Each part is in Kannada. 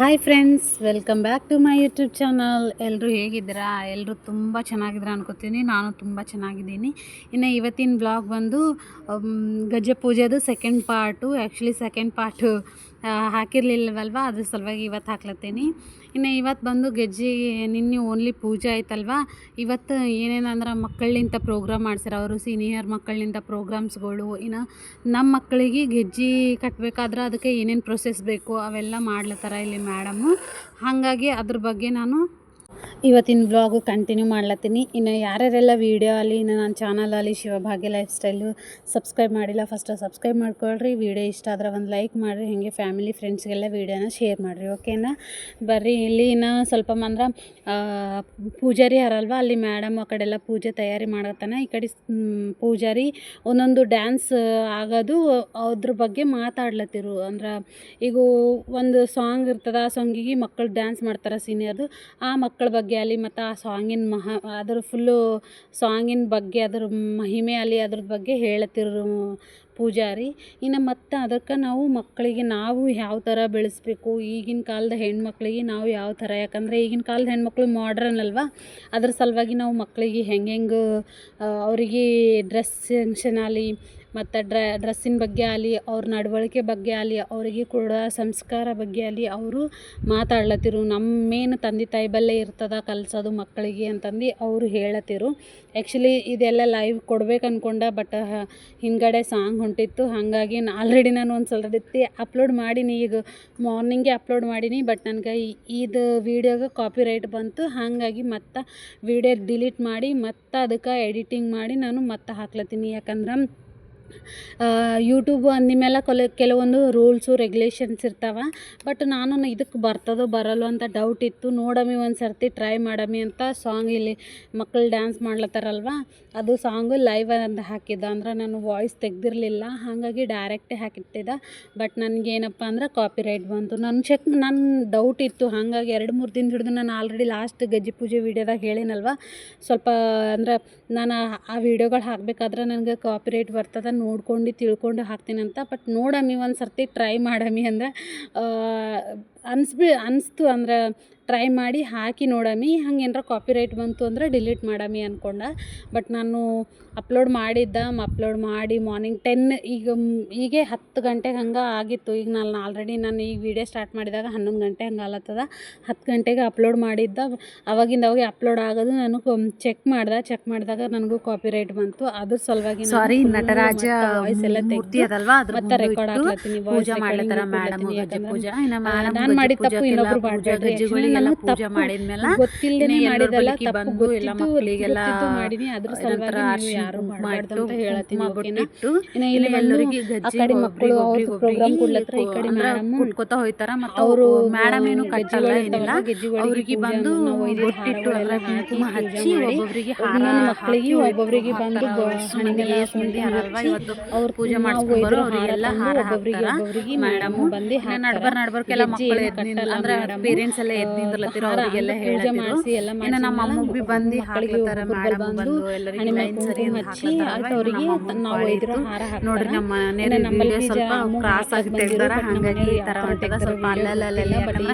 Hi friends welcome back to my YouTube channel ಎಲ್ಲರೂ ಹೇಗಿದ್ದೀರಾ? ಎಲ್ಲರೂ ತುಂಬ ಚೆನ್ನಾಗಿದ್ದೀರಾ ಅನ್ಕೋತೀನಿ. ನಾನು ತುಂಬ ಚೆನ್ನಾಗಿದ್ದೀನಿ. ಇನ್ನು ಇವತ್ತಿನ ಬ್ಲಾಗ್ ಬಂದು ಗಜ ಪೂಜೆದು second part actually second part ಹಾಕಿರ್ಲಿಲ್ಲವಲ್ವ ಅದ್ರ ಸಲುವಾಗಿ ಇವತ್ತು ಹಾಕ್ಲತ್ತೀನಿ. ಇನ್ನು ಇವತ್ತು ಬಂದು ಗೆಜ್ಜೆ, ನಿನ್ನೆ ಓನ್ಲಿ ಪೂಜೆ ಆಯ್ತಲ್ವ? ಇವತ್ತು ಏನೇನಂದ್ರೆ ಮಕ್ಕಳಿಂದ ಪ್ರೋಗ್ರಾಮ್ ಮಾಡ್ಸಿರ ಅವರು ಸೀನಿಯರ್ ಮಕ್ಕಳಿಂದ ಪ್ರೋಗ್ರಾಮ್ಸ್ಗಳು ಇನ್ನು ನಮ್ಮ ಮಕ್ಕಳಿಗೆ ಗೆಜ್ಜೆ ಕಟ್ಟಬೇಕಾದ್ರೆ ಅದಕ್ಕೆ ಏನೇನು ಪ್ರೊಸೆಸ್ ಬೇಕು ಅವೆಲ್ಲ ಮಾಡ್ಲತ್ತಾರ ಇಲ್ಲಿ ಮೇಡಮು ಹಾಗಾಗಿ ಅದ್ರ ಬಗ್ಗೆ ನಾನು ಇವತ್ತಿನ ಬ್ಲಾಗು ಕಂಟಿನ್ಯೂ ಮಾಡ್ಲತ್ತೀನಿ. ಇನ್ನು ಯಾರ್ಯಾರೆಲ್ಲ ವೀಡಿಯೋ ಅಲ್ಲಿ, ಇನ್ನು ನನ್ನ ಚಾನಲಲ್ಲಿ ಶಿವಭಾಗ್ಯ ಲೈಫ್ ಸ್ಟೈಲು ಸಬ್ಸ್ಕ್ರೈಬ್ ಮಾಡಿಲ್ಲ ಫಸ್ಟ್ ಸಬ್ಸ್ಕ್ರೈಬ್ ಮಾಡ್ಕೊಳ್ರಿ. ವಿಡಿಯೋ ಇಷ್ಟ ಆದ್ರೆ ಒಂದು ಲೈಕ್ ಮಾಡಿರಿ, ಹೀಗೆ ಫ್ಯಾಮಿಲಿ ಫ್ರೆಂಡ್ಸ್ಗೆಲ್ಲ ವೀಡಿಯೋನ ಶೇರ್ ಮಾಡಿರಿ ಓಕೆನಾ ಬರ್ರಿ, ಇಲ್ಲಿ ಇನ್ನು ಸ್ವಲ್ಪ ಅಂದ್ರೆ ಪೂಜಾರಿ ಯಾರಲ್ವ, ಅಲ್ಲಿ ಮೇಡಮ್ ಆ ಕಡೆ ಎಲ್ಲ ಪೂಜೆ ತಯಾರಿ ಮಾಡತ್ತಾನೆ. ಈ ಕಡೆ ಪೂಜಾರಿ ಒಂದೊಂದು ಡ್ಯಾನ್ಸ್ ಆಗೋದು ಅದ್ರ ಬಗ್ಗೆ ಮಾತಾಡ್ಲತ್ತಿರು. ಅಂದ್ರೆ ಈಗ ಒಂದು ಸಾಂಗ್ ಇರ್ತದೆ, ಆ ಸಾಂಗಿಗೆ ಮಕ್ಕಳು ಡ್ಯಾನ್ಸ್ ಮಾಡ್ತಾರೆ ಸೀನಿಯರ್ದು ಆ ಮಕ್ಕಳ ಬಗ್ಗೆ ಅಲ್ಲಿ ಮತ್ತು ಆ ಸಾಂಗಿನ ಮಹಾ ಅದ್ರ ಫುಲ್ಲು ಸಾಂಗಿನ ಬಗ್ಗೆ, ಅದ್ರ ಮಹಿಮೆ ಅಲ್ಲಿ ಅದ್ರ ಬಗ್ಗೆ ಹೇಳತ್ತಿರು ಪೂಜಾರಿ. ಇನ್ನು ಮತ್ತು ಅದಕ್ಕೆ ನಾವು ಮಕ್ಕಳಿಗೆ ನಾವು ಯಾವ ಥರ ಬೆಳೆಸ್ಬೇಕು, ಈಗಿನ ಕಾಲದ ಹೆಣ್ಮಕ್ಳಿಗೆ ನಾವು ಯಾವ ಥರ ಯಾಕಂದರೆ ಈಗಿನ ಕಾಲದ ಹೆಣ್ಮಕ್ಳು ಮಾಡ್ರನ್ ಅಲ್ವಾ? ಅದ್ರ ಸಲುವಾಗಿ ನಾವು ಮಕ್ಕಳಿಗೆ ಹೆಂಗೆ ಅವರಿಗೆ ಡ್ರೆಸ್ ಸೆಂಕ್ಷನ್ ಆಗಲಿ ಮತ್ತು ಡ್ರ, ಡ್ರೆಸ್ಸಿನ ಬಗ್ಗೆ ಆಗಲಿ, ಅವ್ರ ನಡವಳಿಕೆ ಬಗ್ಗೆ ಆಗಲಿ, ಅವರಿಗೆ ಕೂಡ ಸಂಸ್ಕಾರ ಬಗ್ಗೆ ಆಗಲಿ, ಅವರು ಮಾತಾಡ್ಲತ್ತಿರು. ನಮ್ಮ ಮೇನ್ ತಂದೆ ತಾಯಿ ಬಲ್ಲೆ ಇರ್ತದ ಕಲಿಸೋದು ಮಕ್ಕಳಿಗೆ ಅಂತಂದು ಅವರು ಹೇಳತ್ತಿರು. ಆ್ಯಕ್ಚುಲಿ ಇದೆಲ್ಲ ಲೈವ್ ಕೊಡ್ಬೇಕು ಅನ್ಕೊಂಡ ಬಟ್ ಹಿಂದ್ಗಡೆ ಸಾಂಗ್ ಹೊಂಟಿತ್ತು. ಹಾಗಾಗಿ ನಾನು ಆಲ್ರೆಡಿ ನಾನು ಒಂದು ಸಲ ರೀತಿ ಅಪ್ಲೋಡ್ ಮಾಡೀನಿ. ಈಗ ಮಾರ್ನಿಂಗೇ ಅಪ್ಲೋಡ್ ಮಾಡೀನಿ ಬಟ್ ನನಗೆ ಇದು ವೀಡಿಯೋಗೆ ಕಾಪಿ ರೈಟ್ ಬಂತು. ಹಾಗಾಗಿ ಮತ್ತು ವೀಡಿಯೋ ಡಿಲೀಟ್ ಮಾಡಿ, ಮತ್ತು ಅದಕ್ಕೆ ಎಡಿಟಿಂಗ್ ಮಾಡಿ ನಾನು ಮತ್ತೆ ಹಾಕ್ಲತ್ತೀನಿ. ಯಾಕಂದ್ರೆ ಯೂಟ್ಯೂಬ್ ಅಂದಮೇಲೆ ಕೊಲೆ, ಕೆಲವೊಂದು ರೂಲ್ಸು ರೆಗ್ಯುಲೇಷನ್ಸ್ ಇರ್ತಾವೆ. ಬಟ್ ನಾನು ಇದಕ್ಕೆ ಬರ್ತದೋ ಬರಲ್ಲೋ ಅಂತ ಡೌಟ್ ಇತ್ತು. ನೋಡಮಿ ಒಂದು ಸರ್ತಿ ಟ್ರೈ ಮಾಡಮಿ ಅಂತ ಸಾಂಗ್ ಇಲ್ಲಿ ಮಕ್ಕಳು ಡ್ಯಾನ್ಸ್ ಮಾಡ್ಲತ್ತಾರಲ್ವ? ಅದು ಸಾಂಗು ಲೈವ್ ಅಂತ ಹಾಕಿದ್ದ. ಅಂದ್ರೆ ನಾನು ವಾಯ್ಸ್ ತೆಗ್ದಿರಲಿಲ್ಲ. ಹಾಗಾಗಿ ಡೈರೆಕ್ಟೇ ಹಾಕಿಟ್ಟಿದ್ದೆ. ಬಟ್ ನನಗೇನಪ್ಪ ಅಂದ್ರೆ ಕಾಪಿ ರೈಟ್ ಬಂತು. ನನ್ನ ಚೆಕ್ ನನ್ನ ಡೌಟ್ ಇತ್ತು. ಹಾಗಾಗಿ ಎರಡು, ಮೂರು ದಿನ ಹಿಡಿದು ನಾನು ಆಲ್ರೆಡಿ ಲಾಸ್ಟ್ ಗಜ್ಜಿ ಪೂಜೆ ವೀಡಿಯೋದಾಗ ಹೇಳಿನಲ್ವ? ಸ್ವಲ್ಪ ಅಂದ್ರೆ ನಾನು ಆ ವೀಡಿಯೋಗಳು ಹಾಕಬೇಕಾದ್ರೆ ನನಗೆ ಕಾಪಿ ರೈಟ್ ಬರ್ತದೆ. ನೋಡ್ಕೊಂಡು ತಿಳ್ಕೊಂಡು ಹಾಕ್ತೀನಂತ ಬಟ್ ನೋಡಮ್ಮಿ ಒಂದು ಸರ್ತಿ ಟ್ರೈ ಮಾಡಮ್ಮಿ ಅಂದ್ರೆ ಅನ್ಸ್ಬಿ ಅನಿಸ್ತು ಅಂದ್ರೆ ಟ್ರೈ ಮಾಡಿ ಹಾಕಿ ನೋಡಮಿ ಹಂಗೆ ಏನಾರ ಕಾಪಿ ರೈಟ್ ಬಂತು ಅಂದ್ರೆ ಡಿಲೀಟ್ ಮಾಡಮಿ ಅನ್ಕೊಂಡ. ಬಟ್ ನಾನು ಅಪ್ಲೋಡ್ ಮಾಡಿದ್ದ ಅಪ್ಲೋಡ್ ಮಾಡಿ ಮಾರ್ನಿಂಗ್ ಟೆನ್ ಈಗ ಈಗೇ ಹೀಗೆ ಹತ್ತು ಗಂಟೆಗೆ ಹಂಗೆ ಆಗಿತ್ತು. ಈಗ ನಾನು ಆಲ್ರೆಡಿ ನಾನು ಈಗ ವೀಡಿಯೋ ಸ್ಟಾರ್ಟ್ ಮಾಡಿದಾಗ ಹನ್ನೊಂದು ಗಂಟೆ ಹಂಗೆ ಆಲತ್ತದ. ಹತ್ತು ಗಂಟೆಗೆ ಅಪ್ಲೋಡ್ ಮಾಡಿದ್ದ. ಅವಾಗಿಂದ ಅವಾಗ ಅಪ್ಲೋಡ್ ಆಗೋದು ನಾನು ಚೆಕ್ ಮಾಡ್ದೆ. ಚೆಕ್ ಮಾಡಿದಾಗ ನನಗೂ ಕಾಪಿ ರೈಟ್ ಬಂತು. ಅದ್ರ ಸಲುವಾಗಿ ಸಾರಿ ನಟರಾಜ ವಾಯ್ಸ್ ಎಲ್ಲ ತೆಗ್ದು ಮತ್ತೆ ರೆಕಾರ್ಡ್ ಆಗ್ಲತ್ತೀನಿ ವಾಯ್ಸ್ ಗಜ್ಜೆ ಪೂಜೆ ನಾನು ಮಾಡಿದ ತಪ್ಪು ಇನ್ನೊಬ್ರು ಮಾಡ್ಬೇಡ್ರಿ ಪೂಜೆ ಮಾಡಿದ್ಮೇಲೆ ಗೊತ್ತಿಲ್ಲದೆ ಮಾಡಿದಲ್ಲ ತಪ್ಪು ಗೊತ್ತಿದ್ದು ಮಕ್ಕಳಿಗೆಲ್ಲ ಗೊತ್ತಿದ್ದು ಅದ್ರ ಸಲುವಾಗಿ ಯಾರು ಕುಂಕುಮ ಅಂತ ಹೇಳತ್ತೀನಿ ಓಕೆನಾ ಇನ್ನು ಇಲ್ಲಿ ಎಲ್ಲರಿಗೆ ಆ ಕಡೆ ಮಕ್ಕಳು ಅವ್ರ ಪ್ರೋಗ್ರಾಮ್ ಕೊಡ್ಲತ್ರ ಈ ಕಡೆ ಮೇಡಮ್ ಕುಟ್ಕೋತಾ ಹೋಯ್ತಾರ ಮತ್ತು ಅವರು ಮೇಡಮ್ ಏನು ಕಟ್ಟಲ್ಲ ಏನಿಲ್ಲ ಅವರಿಗೆ ಬಂದು ನಾವು ಎಲ್ಲ ಕುಂಕುಮ ಹಚ್ಚಿ ಮಾಡಿ ಒಬ್ಬೊಬ್ಬರಿಗೆ ಹಾರ ಮಕ್ಕಳಿಗೆ ಒಬ್ಬೊಬ್ಬರಿಗೆ ಬಂದು ಹಾಕ್ತಾರ. ಸುಂದಿ ಹಾರಲ್ವಾ ಇವತ್ತು ಅವ್ರ ಪೂಜೆ ಮಾಡಿಸ್ಕೊಂಡು ಅವರಿಗೆಲ್ಲ ಹಾರ ಹಾಕ್ತಾರ ಮೇಡಮ್ ಬಂದು ನಡ್ಬರ್ ನಡ್ಬರ್ಕೆಲ್ಲ ಮಕ್ಕಳು ಅಂದ್ರೆ ಪೇರೆಂಟ್ಸ್ ಎಲ್ಲ ಎದ್ದು ನಿಂದ್ರಲತ್ತಿರ ಅವರಿಗೆಲ್ಲ ಇನ್ನು ನಮ್ಮ ಮಾಡಿಸಿ ಅಮ್ಮ ಬಿ ಬಂದು ಹಾಕ್ಲತ್ತಾರ ಮೇಡಮ್ ಬಂದು ಎಲ್ಲರಿಗೆ ಲೈನ್ ಸರಿ ಕುಂಕುಮ ಆಯ್ತು ಅವರಿಗೆ ನಾವು ಒಯ್ದಿರೋ ನೋಡ್ರಿ ನಮ್ಮ ಇನ್ನು ನಮ್ಮಲ್ಲಿ ವಿಡಿಯೋ ಸ್ವಲ್ಪ ಕ್ರಾಸ್ ಆಗಿ ಹಾಕಕ್ ತೆಗ್ದಾರ. ಹಾಗಾಗಿ ಈ ತರ ಹೊಂಟದ ಸ್ವಲ್ಪ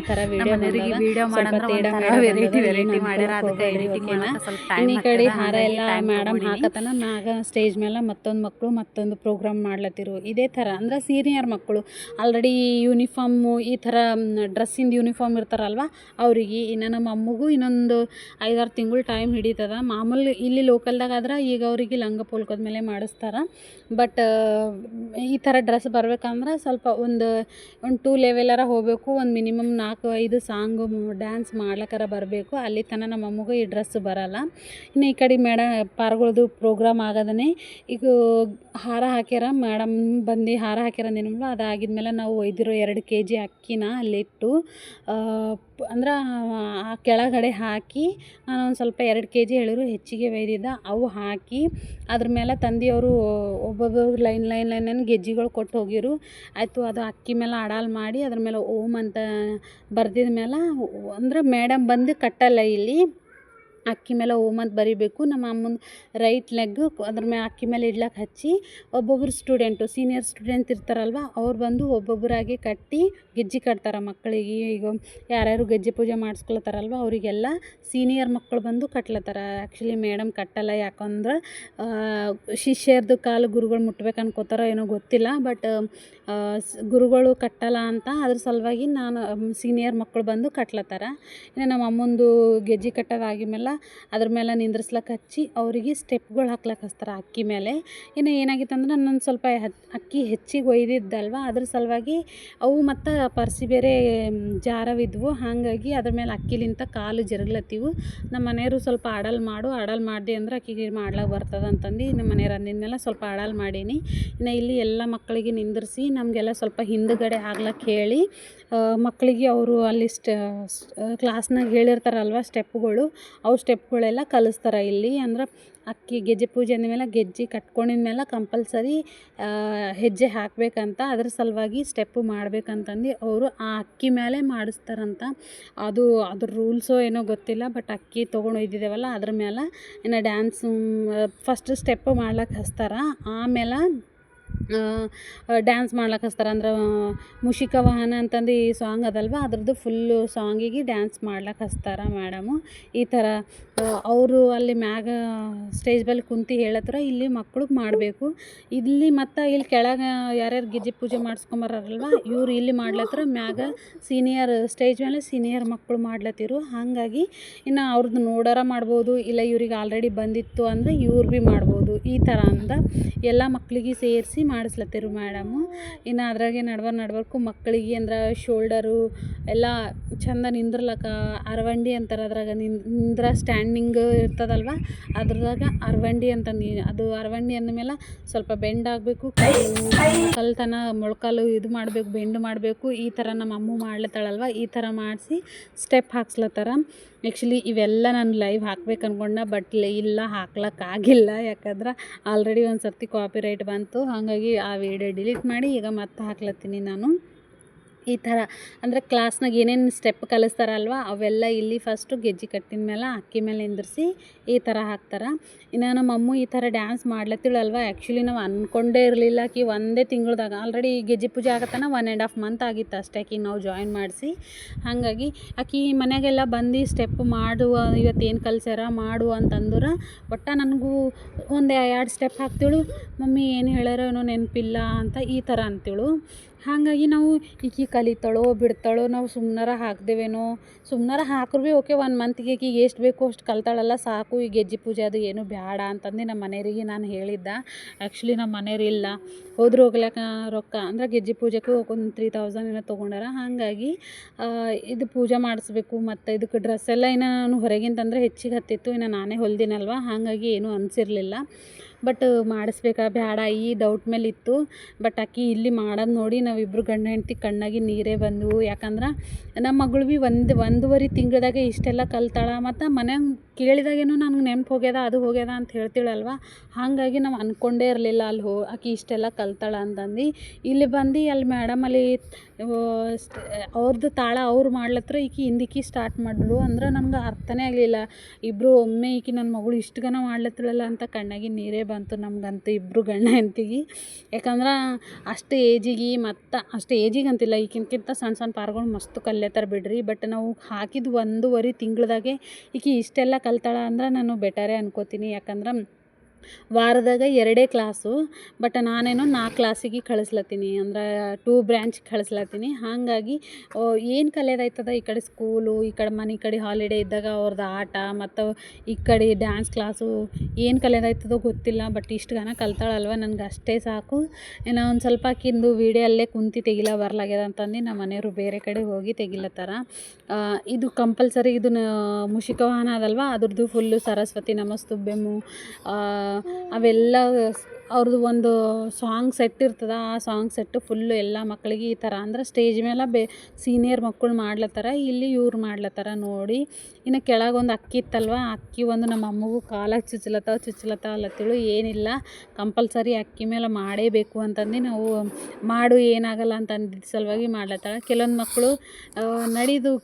ತರ ನಮ್ಮ ವಿಡಿಯೋ ಮಾಡಂದ್ರೆ ಒಂಥರ ವೆರೈಟಿ ವೆರೈಟಿ ಮಾಡ್ಯಾರ ಅದಕ್ಕೆ ಹೋಗ್ಬೇಡ್ರಿ, ಎಡಿಟಿಂಗ್ ಓಕೆನಾ? ಸ್ವಲ್ಪ ಟೈಮ್ ಈ ಕಡೆ ಹಾರ ಎಲ್ಲ ಮೇಡಮ್. ಹಾಕತನ ಮ್ಯಾಗ ಸ್ಟೇಜ್ ಮೇಲೆ ಮತ್ತೊಂದು ಮಕ್ಕಳು ಮತ್ತೊಂದು ಪ್ರೋಗ್ರಾಮ್ ಮಾಡ್ಲತ್ತಿರು. ಇದೇ ಥರ ಅಂದ್ರೆ ಸೀನಿಯರ್ ಮಕ್ಕಳು ಆಲ್ರೆಡಿ ಯೂನಿಫಾರ್ಮು ಈ ಥರ ಡ್ರೆಸ್ಸಿಂದ ಯೂನಿಫಾರ್ಮ್ ಇರ್ತಾರಲ್ವ, ಅವರಿಗೆ ಇನ್ನು ನಮ್ಮ ಅಮ್ಮಗೂ ಇನ್ನೊಂದು ಐದಾರು ತಿಂಗಳು ಟೈಮ್ ಹಿಡಿತದ. ಮಾಮೂಲಿ ಇಲ್ಲಿ ಲೋಕಲ್ದಾಗ ಆದ್ರೆ ಈಗ ಅವರಿಗೆ ಲಂಗ ಪೋಲ್ಕದ ಮೇಲೆ ಮಾಡಿಸ್ತಾರೆ. ಬಟ್ ಈ ಥರ ಡ್ರೆಸ್ ಬರ್ಬೇಕಂದ್ರೆ ಸ್ವಲ್ಪ ಒಂದು ಒಂದು ಟೂ ಲೆವೆಲರ ಹೋಗಬೇಕು, ಒಂದು ಮಿನಿಮಮ್ ನಾಲ್ಕು, ಐದು ಸಾಂಗು ಡ್ಯಾನ್ಸ್ ಮಾಡ್ಲಕ್ಕಾರ ಬರಬೇಕು. ಅಲ್ಲಿ ತನಕ ನಮ್ಮ ಅಮ್ಮಗೂ ಈ ಡ್ರೆಸ್ ಬರಲ್ಲ. ಇನ್ನು ಈ ಕಡೆ ಮೇಡ, ಪಾರ್ಗಳದು ಪ್ರೋಗ್ರಾಮ್ ಆಗದನೆ, ಈಗ ಹಾರ ಹಾಕ್ಯಾರ, ಮೇಡಮ್ ಬಂದು ಹಾರ ಹಾಕ್ಯಾರ ಅದಾಗಿದ್ಮೇಲೆ ನಾವು ಒಯ್ದಿರೋ ಎರಡು ಕೆ ಜಿ ಅಕ್ಕಿನ ಅಲ್ಲಿಟ್ಟು ಪ್- ಅಂದ್ರೆ ಆ ಕೆಳಗಡೆ ಹಾಕಿ ನಾನು ಒಂದು ಸ್ವಲ್ಪ ಎರಡು ಕೆ ಜಿ ಹೇಳಿದ್ರು ಹೆಚ್ಚಿಗೆ ಒಯ್ದಿದ್ದ, ಅವು ಹಾಕಿ ಅದ್ರ ಮೇಲೆ ತಂದೆಯವರು ಒಬ್ಬೊಬ್ಬರು ಲೈನ್ ಲೈನ್ ಲೈನ್ ಗೆಜ್ಜಿಗಳು ಕೊಟ್ಟು ಹೋಗಿರು. ಆಯಿತು, ಅದು ಅಕ್ಕಿ ಮೇಲೆ ಅಡಾಲ್ ಮಾಡಿ ಅದ್ರ ಮೇಲೆ ಓಮ್ ಅಂತ ಬರ್ದಿದ ಮೇಲೆ ಅಂದ್ರೆ ಮೇಡಮ್ ಬಂದು ಕಟ್ಟಲ್ಲ ಇಲ್ಲಿ. ಅಕ್ಕಿ ಮೇಲೆ ಓಮ್ ಅಂತ ಬರಿಬೇಕು. ನಮ್ಮ ಅಮ್ಮನ ರೈಟ್ ಲೆಗ್ ಅದ್ರ ಮೇಲೆ ಅಕ್ಕಿ ಮೇಲೆ ಇಡ್ಲಕ್ಕೆ ಹಚ್ಚಿ ಒಬ್ಬೊಬ್ರು ಸ್ಟೂಡೆಂಟು ಸೀನಿಯರ್ ಸ್ಟೂಡೆಂಟ್ ಇರ್ತಾರಲ್ವ, ಅವ್ರು ಬಂದು ಒಬ್ಬೊಬ್ಬರಾಗಿ ಕಟ್ಟಿ ಗೆಜ್ಜೆ ಕಟ್ತಾರೆ ಮಕ್ಕಳಿಗೆ. ಈಗ ಯಾರ್ಯಾರು ಗೆಜ್ಜೆ ಪೂಜೆ ಮಾಡಿಸ್ಕೊಳ್ತಾರಲ್ವ, ಅವರಿಗೆಲ್ಲ ಸೀನಿಯರ್ ಮಕ್ಕಳು ಬಂದು ಕಟ್ಲತ್ತಾರ. ಆ್ಯಕ್ಚುಲಿ ಮೇಡಮ್ ಕಟ್ಟಲ್ಲ, ಯಾಕಂದ್ರೆ ಶಿಷ್ಯರ್ದು ಕಾಲು ಗುರುಗಳು ಮುಟ್ಬೇಕು ಅನ್ಕೋತಾರೋ ಏನೋ ಗೊತ್ತಿಲ್ಲ ಬಟ್ ಗುರುಗಳು ಕಟ್ಟಲ್ಲ ಅಂತ ಅದ್ರ ಸಲುವಾಗಿ ನಾನು ಸೀನಿಯರ್ ಮಕ್ಕಳು ಬಂದು ಕಟ್ಲತ್ತಾರ. ಇನ್ನು ನಮ್ಮ ಅಮ್ಮಂದು ಗೆಜ್ಜೆ ಕಟ್ಟೋದಾಗಿದ್ಮೇಲೆ ಅದ್ರ ಮೇಲೆ ನಿಂದ್ರಿಸ್ಲಕ್ಕೆ ಹಚ್ಚಿ ಅವರಿಗೆ ಸ್ಟೆಪ್ಗಳು ಹಾಕ್ಲಕ್ಕೆ ಹಚ್ತಾರೆ ಅಕ್ಕಿ ಮೇಲೆ. ಇನ್ನು ಏನಾಗಿತ್ತು ಅಂದ್ರೆ ನಾನು ಸ್ವಲ್ಪ ಅಕ್ಕಿ ಹೆಚ್ಚಿಗೆ ಒಯ್ದಿದ್ದಲ್ವ, ಅದ್ರ ಸಲುವಾಗಿ ಅವು ಮತ್ತು ಪರ್ಸಿ ಬೇರೆ ಜಾರವಿದ್ವು. ಹಾಗಾಗಿ ಅದ್ರ ಮೇಲೆ ಅಕ್ಕಿಲಿಂತ ಕಾಲು ಜರುಗ್ಲತ್ತಿವು. ನಮ್ಮ ಮನೆಯವರು ಸ್ವಲ್ಪ ಅಡಲ್ ಮಾಡು ಅಡಲ್ ಮಾಡಿದೆ ಅಂದ್ರೆ ಅಕ್ಕಿಗೆ ಮಾಡ್ಲಾಗ ಬರ್ತದೆ ಅಂತಂದು ನಮ್ಮ ಮನೆಯವ್ರು ಅಂದಿದ್ಮೇಲೆ ಸ್ವಲ್ಪ ಅಡಲ್ ಮಾಡೀನಿ. ಇನ್ನು ಇಲ್ಲಿ ಎಲ್ಲ ಮಕ್ಕಳಿಗೆ ನಿಂದ್ರಿಸಿ ನಮಗೆಲ್ಲ ಸ್ವಲ್ಪ ಹಿಂದುಗಡೆ ಆಗ್ಲಕ್ಕೆ ಹೇಳಿ ಮಕ್ಕಳಿಗೆ ಅವರು ಅಲ್ಲಿ ಸ್ಟ, ಕ್ಲಾಸ್ನಾಗ ಹೇಳಿರ್ತಾರಲ್ವ ಸ್ಟೆಪ್ಗಳು ಅವು ಸ್ಟೆಪ್ಗಳೆಲ್ಲ ಕಲಿಸ್ತಾರೆ ಇಲ್ಲಿ. ಅಂದ್ರೆ ಅಕ್ಕಿ ಗೆಜ್ಜೆ ಪೂಜೆ ಅಂದಮೇಲೆ ಗೆಜ್ಜೆ ಕಟ್ಕೊಂಡಿದ ಮೇಲೆ ಕಂಪಲ್ಸರಿ ಹೆಜ್ಜೆ ಹಾಕಬೇಕಂತ, ಅದ್ರ ಸಲುವಾಗಿ ಸ್ಟೆಪ್ಪು ಮಾಡ್ಬೇಕಂತಂದು ಅವರು ಆ ಅಕ್ಕಿ ಮೇಲೆ ಮಾಡಿಸ್ತಾರಂತ. ಅದು, ಅದ್ರ ರೂಲ್ಸೋ ಏನೋ ಗೊತ್ತಿಲ್ಲ, ಬಟ್ ಅಕ್ಕಿ ತೊಗೊಂಡು ಒಯ್ದಿದ್ದೇವಲ್ಲ ಅದ್ರ ಮೇಲೆ ಇನ್ನು ಡ್ಯಾನ್ಸ್ ಫಸ್ಟ್ ಸ್ಟೆಪ್ಪು ಮಾಡ್ಲಕ್ಕೆ ಹಚ್ತಾರೆ. ಆಮೇಲೆ ಡ್ಯಾನ್ಸ್ ಮಾಡ್ಲಕ್ಕ ಹಚ್ತಾರೆ. ಅಂದ್ರೆ ಮುಷಿಕ ವಾಹನ ಅಂತಂದು ಈ ಸಾಂಗ್ ಅದಲ್ವ? ಅದ್ರದ್ದು ಫುಲ್ಲು ಸಾಂಗಿಗೆ ಡ್ಯಾನ್ಸ್ ಮಾಡ್ಲಕ್ಕ ಹಚ್ತಾರ ಮೇಡಮು ಈ ಥರ ಅವರು ಅಲ್ಲಿ ಮ್ಯಾಗ ಸ್ಟೇಜ್ ಮೇಲೆ ಕುಂತು ಹೇಳತ್ರ ಇಲ್ಲಿ ಮಕ್ಳಿಗೆ ಮಾಡಬೇಕು. ಇಲ್ಲಿ ಮತ್ತು ಇಲ್ಲಿ ಕೆಳಗೆ ಯಾರ್ಯಾರು ಗಿಜಿ ಪೂಜೆ ಮಾಡಿಸ್ಕೊಂಬರಲ್ವ ಇವ್ರು ಇಲ್ಲಿ ಮಾಡ್ಲತ್ರ, ಮ್ಯಾಗ ಸೀನಿಯರ್ ಸ್ಟೇಜ್ ಮೇಲೆ ಸೀನಿಯರ್ ಮಕ್ಕಳು ಮಾಡ್ಲತ್ತಿರು. ಹಾಗಾಗಿ ಇನ್ನು ಅವ್ರದ್ದು ನೋಡಾರ ಮಾಡ್ಬೋದು, ಇಲ್ಲ ಇವ್ರಿಗೆ ಆಲ್ರೆಡಿ ಬಂದಿತ್ತು ಅಂದರೆ ಇವ್ರು ಭೀ ಮಾಡ್ಬೋದು. ಈ ಥರ ಅಂದ ಎಲ್ಲ ಮಕ್ಕಳಿಗೆ ಸೇರಿಸಿ ಮಾಡಿಸ್ಲತ್ತಿರು ಮೇಡಮು. ಇನ್ನು ಅದ್ರಾಗೆ ನಡ್ವ ನಡ್ವರ್ಕು ಮಕ್ಕಳಿಗೆ ಅಂದ್ರೆ ಶೋಲ್ಡರು ಎಲ್ಲ ಚಂದ ನಿಂದ್ರಲಕ್ಕ ಅರವಂಡಿ ಅಂತಾರೆ ಅದ್ರಾಗ ನಿಂದ್ರ ಸ್ಟ್ಯಾಂಡಿಂಗ್ ಇರ್ತದಲ್ವ ಅದ್ರದಾಗ ಅರವಂಡಿ ಅಂತ ನೀ, ಅದು ಅರವಂಡಿ ಅಂದಮೇಲೆ ಸ್ವಲ್ಪ ಬೆಂಡ್ ಆಗಬೇಕು, ಕಲ್ತನ ಮೊಳ್ಕಾಲು ಇದು ಮಾಡಬೇಕು, ಬೆಂಡ್ ಮಾಡಬೇಕು, ಈ ಥರ ನಮ್ಮ ಅಮ್ಮು ಮಾಡ್ಲತ್ತಾಳಲ್ವ, ಈ ಥರ ಮಾಡಿಸಿ ಸ್ಟೆಪ್ ಹಾಕ್ಸ್ಲತ್ತಾರ. ಆ್ಯಕ್ಚುಲಿ ಇವೆಲ್ಲ ನಾನು ಲೈವ್ ಹಾಕ್ಬೇಕು ಅನ್ಕೊಂಡೆ ಬಟ್ ಇಲ್ಲ ಹಾಕ್ಲಕ್ಕಾಗಿಲ್ಲ ಯಾಕಂದ್ರೆ ಆಲ್ರೆಡಿ ಒಂದು ಸರ್ತಿ ಕಾಪಿರೈಟ್ ಬಂತು. ಹಾಗಾಗಿ ಆ ವಿಡಿಯೋ ಡಿಲೀಟ್ ಮಾಡಿ ಈಗ ಮತ್ತೆ ಹಾಕ್ಲತ್ತೀನಿ ನಾನು. ಈ ಥರ ಅಂದರೆ ಕ್ಲಾಸ್ನಾಗ ಏನೇನು ಸ್ಟೆಪ್ ಕಲಿಸ್ತಾರಲ್ವ, ಅವೆಲ್ಲ ಇಲ್ಲಿ ಫಸ್ಟು ಗೆಜ್ಜೆ ಕಟ್ಟಿದ ಮೇಲೆ ಅಕ್ಕಿ ಮೇಲೆ ನಿಂದ್ರಿಸಿ ಈ ಥರ ಹಾಕ್ತಾರೆ. ಇನ್ನು ನಮ್ಮ ಅಮ್ಮ ಈ ಥರ ಡ್ಯಾನ್ಸ್ ಮಾಡ್ಲತ್ತಿಳಲ್ವ ಆ್ಯಕ್ಚುಲಿ ನಾವು ಅಂದ್ಕೊಂಡೇ ಇರಲಿಲ್ಲ ಕಿ ಒಂದೇ ತಿಂಗಳ್ದಾಗ. ಆಲ್ರೆಡಿ ಗೆಜ್ಜೆ ಪೂಜೆ ಆಗತ್ತಾನ ಒನ್ ಆ್ಯಂಡ್ ಹಾಫ್ ಮಂತ್ ಆಗಿತ್ತು ಅಷ್ಟೇ ಆಕಿ ನಾವು ಜಾಯಿನ್ ಮಾಡಿಸಿ. ಹಾಗಾಗಿ ಆಕಿ ಮನೆಗೆಲ್ಲ ಬಂದು ಸ್ಟೆಪ್ ಮಾಡುವ, ಇವತ್ತು ಏನು ಕಲ್ಸ್ಯಾರ ಮಾಡು ಅಂತಂದ್ರೆ ಒಟ್ಟು ನನಗೂ ಒಂದು ಎರಡು ಸ್ಟೆಪ್ ಹಾಕ್ತಿಳು. ಮಮ್ಮಿ ಏನು ಹೇಳ್ಯಾರೋ ಏನೋ ನೆನಪಿಲ್ಲ ಅಂತ ಈ ಥರ ಅಂತಿಳು. ಹಾಗಾಗಿ ನಾವು ಈಕಿ ಕಲಿತಾಳೋ ಬಿಡ್ತಾಳೋ ನಾವು ಸುಮ್ಮನಾರ ಹಾಕ್ದೇವೇನೋ. ಸುಮ್ಮನಾರ ಹಾಕ್ರು ಭೀ ಓಕೆ ಒನ್ ಮಂತ್ಗೆ ಈಕಿಗೆ ಎಷ್ಟು ಬೇಕೋ ಅಷ್ಟು ಕಲ್ತಾಳಲ್ಲ, ಸಾಕು ಈ ಗೆಜ್ಜೆ ಪೂಜೆ ಅದು ಏನು ಬೇಡ ಅಂತಂದು ನಮ್ಮ ಮನೆಯವರಿಗೆ ನಾನು ಹೇಳಿದ್ದೆ. ಆ್ಯಕ್ಚುಲಿ ನಮ್ಮ ಇಲ್ಲ. ಹೋದ್ರೆ ಹೋಗ್ಲಾಕ ರೊಕ್ಕ, ಅಂದ್ರೆ ಗೆಜ್ಜೆ ಪೂಜೆಗೂ ಒಂದು ತ್ರೀ ತೌಸಂಡ್ ಏನೋ ತೊಗೊಂಡಾರ. ಹಾಗಾಗಿ ಇದು ಪೂಜೆ ಮಾಡಿಸ್ಬೇಕು, ಮತ್ತು ಇದಕ್ಕೆ ಡ್ರೆಸ್ ಎಲ್ಲ ಇನ್ನು ನಾನು ಹೊರಗಿಂತಂದ್ರೆ ಹೆಚ್ಚಿಗೆ ಹತ್ತಿತ್ತು, ಇನ್ನು ನಾನೇ ಹೊಲ್ದಿನಲ್ವ? ಹಾಗಾಗಿ ಏನೂ ಅನಿಸಿರ್ಲಿಲ್ಲ. ಬಟ್ ಮಾಡಿಸ್ಬೇಕಾ? ಬೇಡ ಈ ಡೌಟ್ ಮೇಲೆ ಇತ್ತು. ಬಟ್ ಆಕಿ ಇಲ್ಲಿ ಮಾಡೋದು ನೋಡಿ ನಾವಿಬ್ಬರು ಗಂಡ ಹೆಂಡ್ತಿ ಕಣ್ಣಾಗಿ ನೀರೇ ಬಂದವು. ಯಾಕಂದ್ರೆ ನಮ್ಮ ಮಗಳು ಭೀ ಒಂದು, ಒಂದೂವರೆ ತಿಂಗಳ್ದಾಗೆ ಇಷ್ಟೆಲ್ಲ ಕಲ್ತಾಳೆ. ಮತ್ತು ಮನ್ಯಾಗ ಕೇಳಿದಾಗೇನೋ ನನಗೆ ನೆನಪು ಹೋಗ್ಯದ, ಅದು ಹೋಗ್ಯದ ಅಂತ ಹೇಳ್ತೀಳಲ್ವ? ಹಾಗಾಗಿ ನಾವು ಅಂದ್ಕೊಂಡೇ ಇರಲಿಲ್ಲ ಅಲ್ಲಿ ಹೋ, ಆಕೆ ಇಷ್ಟೆಲ್ಲ ಕಲ್ತಾಳ ಅಂತಂದು. ಇಲ್ಲಿ ಬಂದು ಅಲ್ಲಿ ಮೇಡಮ್ ಅಲ್ಲಿ ಅವ್ರದ್ದು ತಾಳ ಅವ್ರು ಮಾಡ್ಲತ್ರ ಈಕಿ ಹಿಂದಿಕ್ಕಿ ಸ್ಟಾರ್ಟ್ ಮಾಡಿದ್ರು ಅಂದ್ರೆ ನಮ್ಗೆ ಅರ್ಥನೇ ಆಗಲಿಲ್ಲ. ಇಬ್ಬರು ಒಮ್ಮೆ ಈಕಿ ನನ್ನ ಮಗಳು ಇಷ್ಟು ಗನ ಮಾಡ್ಲತ್ತಳಲ್ಲ ಅಂತ ಕಣ್ಣಾಗಿ ನೀರೇ ಬಂತು ನಮಗಂತೂ ಇಬ್ಬರು ಗಂಡ ಹೆಂಡ್ತಿಗೆ. ಯಾಕಂದ್ರೆ ಅಷ್ಟು ಏಜಿಗೆ ಮತ್ತು, ಅಷ್ಟು ಏಜಿಗೆ ಅಂತಿಲ್ಲ ಈಗಿನ್ಕಿಂತ ಸಣ್ಣ ಸಣ್ಣ ಪಾರ್ಗಳು ಮಸ್ತ್ ಕಲ್ಯತ್ತಾರ ಬಿಡ್ರಿ. ಬಟ್ ನಾವು ಹಾಕಿದ ಒಂದೂವರೆ ತಿಂಗಳದಾಗೆ ಈಕಿ ಇಷ್ಟೆಲ್ಲ ಕಲ್ತಾಳ ಅಂದ್ರೆ ನಾನು ಬೆಟರೇ ಅನ್ಕೋತೀನಿ. ಯಾಕಂದ್ರೆ ವಾರದಾಗ ಎರಡೇ ಕ್ಲಾಸು, ಬಟ್ ನಾನೇನೋ ನಾಲ್ಕು ಕ್ಲಾಸಿಗೆ ಕಳಿಸ್ಲತ್ತೀನಿ, ಅಂದ್ರೆ ಟೂ ಬ್ರ್ಯಾಂಚ್ ಕಳಿಸ್ಲತ್ತೀನಿ. ಹಾಗಾಗಿ ಏನು ಕಲಿಯೋದಾಯ್ತದ ಈ ಕಡೆ ಸ್ಕೂಲು, ಈ ಕಡೆ ಮನೆ ಕಡೆ ಹಾಲಿಡೇ ಇದ್ದಾಗ ಅವ್ರದ್ದು ಆಟ, ಮತ್ತು ಈ ಕಡೆ ಡ್ಯಾನ್ಸ್ ಕ್ಲಾಸು, ಏನು ಕಲಿಯೋದಾಯ್ತದೋ ಗೊತ್ತಿಲ್ಲ, ಬಟ್ ಇಷ್ಟು ಗಾನ ಕಲ್ತಾಳಲ್ವ, ನನಗೆ ಅಷ್ಟೇ ಸಾಕು. ಏನೋ ಒಂದು ಸ್ವಲ್ಪ ಕಿಂದು ವೀಡಿಯೋ ಅಲ್ಲೇ ಕುಂತು ತೆಗಿಲ, ಬರ್ಲಾಗ್ಯದ ಅಂತಂದು ನಮ್ಮ ಮನೆಯವರು ಬೇರೆ ಕಡೆ ಹೋಗಿ ತೆಗಿಲತ್ತಾರ. ಇದು ಕಂಪಲ್ಸರಿ ಇದನ್ನು ಮುಷಿಕ ವಾಹನ ಅದಲ್ವ, ಅದ್ರದ್ದು ಫುಲ್ಲು ಸರಸ್ವತಿ ನಮಸ್ತುಭ್ಯಮು ಅವೆಲ್ಲ ಅವ್ರದ್ದು ಒಂದು ಸಾಂಗ್ ಸೆಟ್ ಇರ್ತದೆ, ಆ ಸಾಂಗ್ ಸೆಟ್ಟು ಫುಲ್ಲು ಎಲ್ಲ ಮಕ್ಕಳಿಗೆ ಈ ಥರ. ಅಂದ್ರೆ ಸ್ಟೇಜ್ ಮೇಲೆ ಬೆ ಸೀನಿಯರ್ ಮಕ್ಕಳು ಮಾಡ್ಲತ್ತಾರ, ಇಲ್ಲಿ ಇವ್ರು ಮಾಡ್ಲತ್ತಾರ ನೋಡಿ. ಇನ್ನು ಕೆಳಗೆ ಒಂದು ಅಕ್ಕಿ ಇತ್ತಲ್ವ ಅಕ್ಕಿ ಒಂದು ನಮ್ಮ ಅಮ್ಮಗೂ ಕಾಲಾಗ ಚುಚ್ಚಲತ್ತಾವ ಚುಚ್ಚಲತ್ತಾವ ಅಲ್ಲತ್ತಿಳು ಏನಿಲ್ಲ. ಕಂಪಲ್ಸರಿ ಅಕ್ಕಿ ಮೇಲೆ ಮಾಡೇಬೇಕು ಅಂತಂದು ನಾವು ಮಾಡು, ಏನಾಗಲ್ಲ ಅಂತ ಅಂದಿದ್ದ ಸಲುವಾಗಿ ಮಾಡ್ಲತ್ತಾರ ಕೆಲವೊಂದು ಮಕ್ಕಳು ನಡೀದು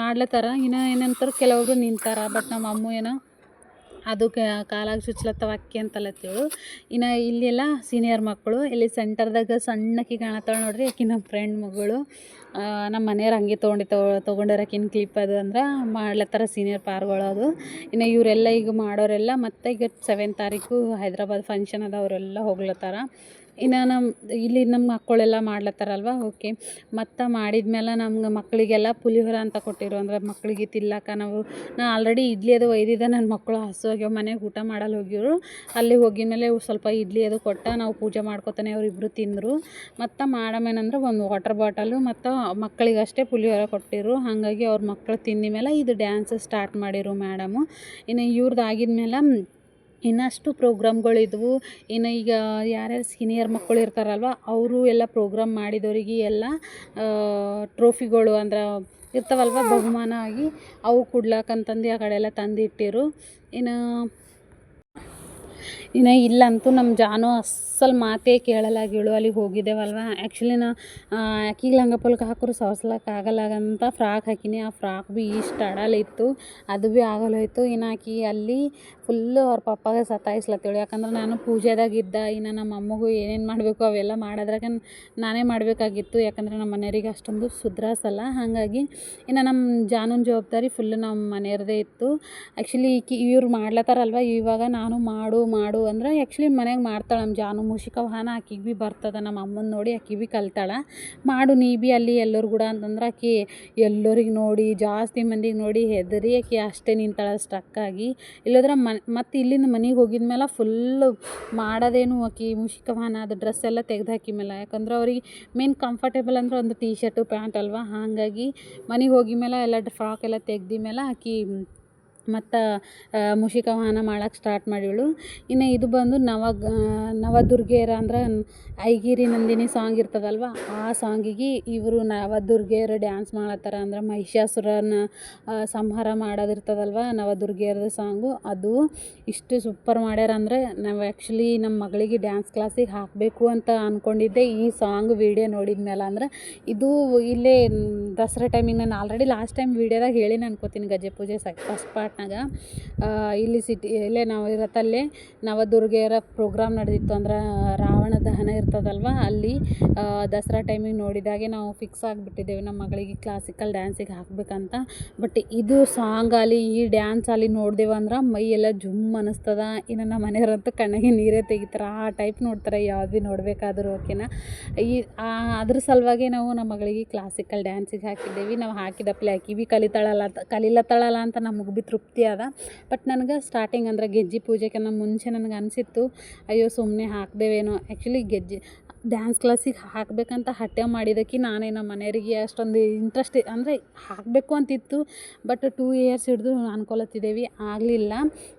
ಮಾಡ್ಲತ್ತಾರ. ಇನ್ನು ಏನಂತಾರೆ ಕೆಲವರು ನಿಂತಾರ ಬಟ್ ನಮ್ಮ ಅಮ್ಮ ಏನೋ ಅದು ಕಾಲಾಗ ಚುಚ್ಲತ್ತವ ಅಕ್ಕಿ ಅಂತಲತ್ತೇಳು ಇನ್ನು ಇಲ್ಲೆಲ್ಲ ಸೀನಿಯರ್ ಮಕ್ಕಳು ಇಲ್ಲಿ ಸೆಂಟರ್ದಾಗ ಸಣ್ಣಕ್ಕಿ ಕಾಣತ್ತಾಳೆ ನೋಡ್ರಿ, ಆಕಿ ನಮ್ಮ ಫ್ರೆಂಡ್ ಮಗಳು. ನಮ್ಮ ಮನೆಯವ್ರು ಹಂಗೆ ತೊಗೊಂಡು ತೊಗೊಂಡಾರ ಆಕಿನ ಕ್ಲಿಪ್ ಅದು ಅಂದ್ರೆ ಮಾಡ್ಲತ್ತಾರ ಸೀನಿಯರ್ ಪಾರ್ಗಳು ಅದು. ಇನ್ನು ಇವರೆಲ್ಲ ಈಗ ಮಾಡೋರೆಲ್ಲ ಮತ್ತೆ ಈಗ ಸೆವೆನ್ ತಾರೀಕು ಹೈದ್ರಾಬಾದ್ ಫಂಕ್ಷನ್ ಅದ, ಅವರೆಲ್ಲ ಹೋಗ್ಲತ್ತಾರ. ಇನ್ನು ನಮ್ಮ ಇಲ್ಲಿ ನಮ್ಮ ಮಕ್ಕಳೆಲ್ಲ ಮಾಡ್ಲತ್ತಾರಲ್ವ? ಓಕೆ ಮತ್ತು ಮಾಡಿದ್ಮೇಲೆ ನಮ್ಗೆ ಮಕ್ಕಳಿಗೆಲ್ಲ ಪುಲಿಹೋರ ಅಂತ ಕೊಟ್ಟಿರು. ಅಂದ್ರೆ ಮಕ್ಕಳಿಗೆ ತಿಲ್ಲಕ್ಕ ನಾವು, ನಾ ಆಲ್ರೆಡಿ ಇಡ್ಲಿ ಅದು ಒಯ್ದಿದ್ದೆ. ನನ್ನ ಮಕ್ಕಳು ಹಸುವಾಗ್ಯಾವ ಮನೆಗೆ ಊಟ ಮಾಡಲು ಹೋಗಿರು ಅಲ್ಲಿ ಹೋಗಿದ್ಮೇಲೆ ಸ್ವಲ್ಪ ಇಡ್ಲಿ ಅದು ಕೊಟ್ಟ ನಾವು ಪೂಜೆ ಮಾಡ್ಕೊತಾನೆ ಅವರಿಬ್ಬರು ತಿಂದರು. ಮತ್ತು ಮಾಡಮೇನಂದ್ರೆ ಒಂದು ವಾಟರ್ ಬಾಟಲು ಮತ್ತು ಮಕ್ಕಳಿಗಷ್ಟೇ ಪುಲಿಹೋರ ಕೊಟ್ಟಿರು. ಹಾಗಾಗಿ ಅವ್ರ ಮಕ್ಕಳು ತಿಂದ ಮೇಲೆ ಇದು ಡ್ಯಾನ್ಸ್ ಸ್ಟಾರ್ಟ್ ಮಾಡಿರು ಮೇಡಮು ಇನ್ನು ಇವ್ರದ್ದು ಆಗಿದ್ಮೇಲೆ ಇನ್ನಷ್ಟು ಪ್ರೋಗ್ರಾಮ್ಗಳಿದ್ವು ಇನ್ನು ಈಗ ಯಾರ್ಯಾರು ಸೀನಿಯರ್ ಮಕ್ಕಳು ಇರ್ತಾರಲ್ವ, ಅವರು ಎಲ್ಲ ಪ್ರೋಗ್ರಾಮ್ ಮಾಡಿದವರಿಗೆ ಎಲ್ಲ ಟ್ರೋಫಿಗಳು ಅಂದ್ರೆ ಇರ್ತಾವಲ್ವ, ಬಹುಮಾನ ಆಗಿ ಅವು ಕೊಡ್ಲಾಕಂತಂದು ಆ ಕಡೆ ಎಲ್ಲ ತಂದಿಟ್ಟಿರು. ಇನ್ನು ಇನ್ನು ಇಲ್ಲಂತೂ ನಮ್ಮ ಜಾನು ಅಸ್ಸಲು ಮಾತೇ ಕೇಳಲಾಗಿಳು ಅಲ್ಲಿಗೆ ಹೋಗಿದ್ದೇವಲ್ವ? ಆ್ಯಕ್ಚುಲಿ ನಾ ಆಕಿಗೆ ಲಂಗ ಪಲ್ಕ ಸವರ್ಸ್ಲಕ್ಕೆ ಆಗಲ್ಲಾಗಂತ ಫ್ರಾಕ್ ಹಾಕಿನಿ. ಆ ಫ್ರಾಕ್ ಭೀ ಇಷ್ಟು ಅಡಲಿತ್ತು ಅದು ಭೀ ಆಗಲ್ಲೋಯ್ತು ಇನ್ನು ಆಕಿ ಅಲ್ಲಿ ಫುಲ್ಲು ಅವ್ರ ಪಪ್ಪಾಗೆ ಸತಾಯಿಸ್ಲತ್ತೇಳು. ಯಾಕಂದ್ರೆ ನಾನು ಪೂಜೆದಾಗಿದ್ದ ಇನ್ನು ನಮ್ಮ ಅಮ್ಮಗೂ ಏನೇನು ಮಾಡಬೇಕು ಅವೆಲ್ಲ ಮಾಡೋದ್ರಾಗ ನಾನೇ ಮಾಡಬೇಕಾಗಿತ್ತು. ಯಾಕಂದ್ರೆ ನಮ್ಮ ಮನೆಯವರಿಗೆ ಅಷ್ಟೊಂದು ಸುಧಾರಿಸಲ್ಲ ಹಾಗಾಗಿ ಇನ್ನು ನಮ್ಮ ಜಾನೂನ್ ಜವಾಬ್ದಾರಿ ಫುಲ್ ನಮ್ಮ ಮನೆಯವ್ರದೇ ಇತ್ತು. ಆ್ಯಕ್ಚುಲಿ ಇವ್ರು ಮಾಡ್ಲತ್ತಾರಲ್ವ? ಇವಾಗ ನಾನು ಮಾಡು ಮಾಡು ಅಂದ್ರೆ ಆ್ಯಕ್ಚುಲಿ ಮನೆಗೆ ಮಾಡ್ತಾಳೆ ನಮ್ಮ ಜಾನು. ಮೂಷಿಕ ವಾಹನ ಆಕಿಗೆ ಭೀ ಬರ್ತದೆ, ನಮ್ಮ ಅಮ್ಮನ ನೋಡಿ ಆಕಿ ಭೀ ಕಲ್ತಾಳೆ. ಮಾಡು, ನೀ ಭೀ ಅಲ್ಲಿ ಎಲ್ಲರು ಕೂಡ ಅಂತಂದ್ರೆ ಆಕಿ ಎಲ್ಲರಿಗೆ ನೋಡಿ, ಜಾಸ್ತಿ ಮಂದಿಗೆ ನೋಡಿ ಹೆದರಿ ಆಕಿ ಅಷ್ಟೇ ನಿಂತಾಳೆ ಸ್ಟಕ್ಕಾಗಿ ಇಲ್ಲದ್ರೆ ಮನ್ ಮತ್ತು ಇಲ್ಲಿಂದ ಮನೆಗೆ ಹೋಗಿದ ಮೇಲೆ ಫುಲ್ಲು ಮಾಡೋದೇನು ಆಕಿ ಮೂಷಿಕ ವಾಹನ ಅದು ಡ್ರೆಸ್ ಎಲ್ಲ ತೆಗೆದು ಹಾಕಿ ಮೇಲೆ ಯಾಕಂದ್ರೆ ಅವ್ರಿಗೆ ಮೇನ್ ಕಂಫರ್ಟೇಬಲ್ ಅಂದ್ರೆ ಒಂದು ಟೀ ಶರ್ಟು ಪ್ಯಾಂಟ್ ಅಲ್ವಾ? ಹಾಗಾಗಿ ಮನೆಗೆ ಹೋಗಿ ಮೇಲೆ ಎಲ್ಲ ಫ್ರಾಕ್ ಎಲ್ಲ ತೆಗ್ದು ಮೇಲೆ ಆಕಿ ಮತ್ತು ಮೂಷಿಕ ವಾಹನ ಮಾಡಕ್ಕೆ ಸ್ಟಾರ್ಟ್ ಮಾಡಿವಳು. ಇನ್ನು ಇದು ಬಂದು ನವ ನವದುರ್ಗೆಯರ ಅಂದ್ರೆ ಐಗಿರಿ ನಂದಿನಿ ಸಾಂಗ್ ಇರ್ತದಲ್ವ? ಆ ಸಾಂಗಿಗೆ ಇವರು ನವದುರ್ಗೆಯರು ಡ್ಯಾನ್ಸ್ ಮಾಡತ್ತಾರ ಅಂದ್ರೆ ಮಹಿಷಾಸುರನ ಸಂಹಾರ ಮಾಡೋದಿರ್ತದಲ್ವ ನವದುರ್ಗೆಯರದು ಸಾಂಗು ಅದು ಇಷ್ಟು ಸೂಪರ್ ಮಾಡ್ಯಾರ ಅಂದರೆ ನಾವು ಆ್ಯಕ್ಚುಲಿ ನಮ್ಮ ಮಗಳಿಗೆ ಡ್ಯಾನ್ಸ್ ಕ್ಲಾಸಿಗೆ ಹಾಕಬೇಕು ಅಂತ ಅಂದ್ಕೊಂಡಿದ್ದೆ ಈ ಸಾಂಗ್ ವೀಡಿಯೋ ನೋಡಿದ ಮೇಲೆ ಅಂದ್ರೆ ಇದು ಇಲ್ಲೇ ದಸರಾ ಟೈಮಿಗೆ ನಾನು ಆಲ್ರೆಡಿ ಲಾಸ್ಟ್ ಟೈಮ್ ವೀಡಿಯೋದಾಗ ಹೇಳಿ ಅನ್ಕೋತೀನಿ ಗಜೆ ಪೂಜೆ ಸಕ್ ಫಸ್ಟ್ ಪಾರ್ಟ್ನಾಗ ಇಲ್ಲಿ ಸಿಟಿ, ಇಲ್ಲೇ ನಾವು ಇರತ್ತಲ್ಲೇ ನವದುರ್ಗೆಯರ ಪ್ರೋಗ್ರಾಮ್ ನಡೆದಿತ್ತು ಅಂದ್ರೆ ರಾವಣ ದಹನ ಇರ್ತದಲ್ವ? ಅಲ್ಲಿ ದಸರಾ ಟೈಮಿಗೆ ನೋಡಿದಾಗೆ ನಾವು ಫಿಕ್ಸ್ ಆಗಿಬಿಟ್ಟಿದ್ದೇವೆ. ನಮ್ಮ ಮಗಳಿಗೆ ಕ್ಲಾಸಿಕಲ್ ಡ್ಯಾನ್ಸಿಗೆ ಹಾಕ್ಬೇಕಂತ. ಬಟ್ ಇದು ಸಾಂಗ್ ಅಲ್ಲಿ, ಈ ಡ್ಯಾನ್ಸ್ ಅಲ್ಲಿ ನೋಡಿದೆವು ಅಂದ್ರೆ ಮೈ ಎಲ್ಲ ಜುಮ್ ಅನ್ನಿಸ್ತದ ಇನ್ನು ನಮ್ಮ ಮನೆಯವ್ರಂತೂ ಕಣ್ಣಿಗೆ ನೀರೇ ತೆಗಿತಾರೆ. ಆ ಟೈಪ್ ನೋಡ್ತಾರೆ. ಯಾವ್ದು ಭೀ ನೋಡಬೇಕಾದ್ರೂ ಓಕೆನಾ ಈ ಅದ್ರ ಸಲುವಾಗಿ ನಾವು ನಮ್ಮ ಮಗಳಿಗೆ ಕ್ಲಾಸಿಕಲ್ ಡ್ಯಾನ್ಸಿಗೆ ಹಾಕಿದ್ದೇವೆ. ನಾವು ಹಾಕಿದಪ್ಲೆ ಆಕಿ ಭೀ ಕಲಿತಾಳಲ್ಲ ಕಲಿಲತ್ತಾಳಲ್ಲ ಅಂತ ನಮಗೆ ಭೀ ತೃಪ್ತಿ ಅದ. ಬಟ್ ನನಗೆ ಸ್ಟಾರ್ಟಿಂಗ್ ಅಂದ್ರೆ ಗೆಜ್ಜೆ ಪೂಜೆಗಿನ್ನ ಮುಂಚೆ ನನಗೆ ಅನಿಸಿತ್ತು, ಅಯ್ಯೋ ಸುಮ್ಮನೆ ಹಾಕ್ದೇವೇನೋ. ಆ್ಯಕ್ಚುಲಿ ಗೆಜ್ಜೆ ಡ್ಯಾನ್ಸ್ ಕ್ಲಾಸಿಗೆ ಹಾಕಬೇಕಂತ ಹಠ ಮಾಡಿದ್ದಕ್ಕೆ ನಾನೇ ನಮ್ಮ ಮನೆಯವರಿಗೆ ಅಷ್ಟೊಂದು ಇಂಟ್ರೆಸ್ಟ್ ಅಂದರೆ ಹಾಕಬೇಕು ಅಂತಿತ್ತು ಬಟ್ ಟೂ ಇಯರ್ಸ್ ಹಿಡಿದು ಅನ್ಕೊಳತ್ತಿದ್ದೇವೆ. ಆಗಲಿಲ್ಲ.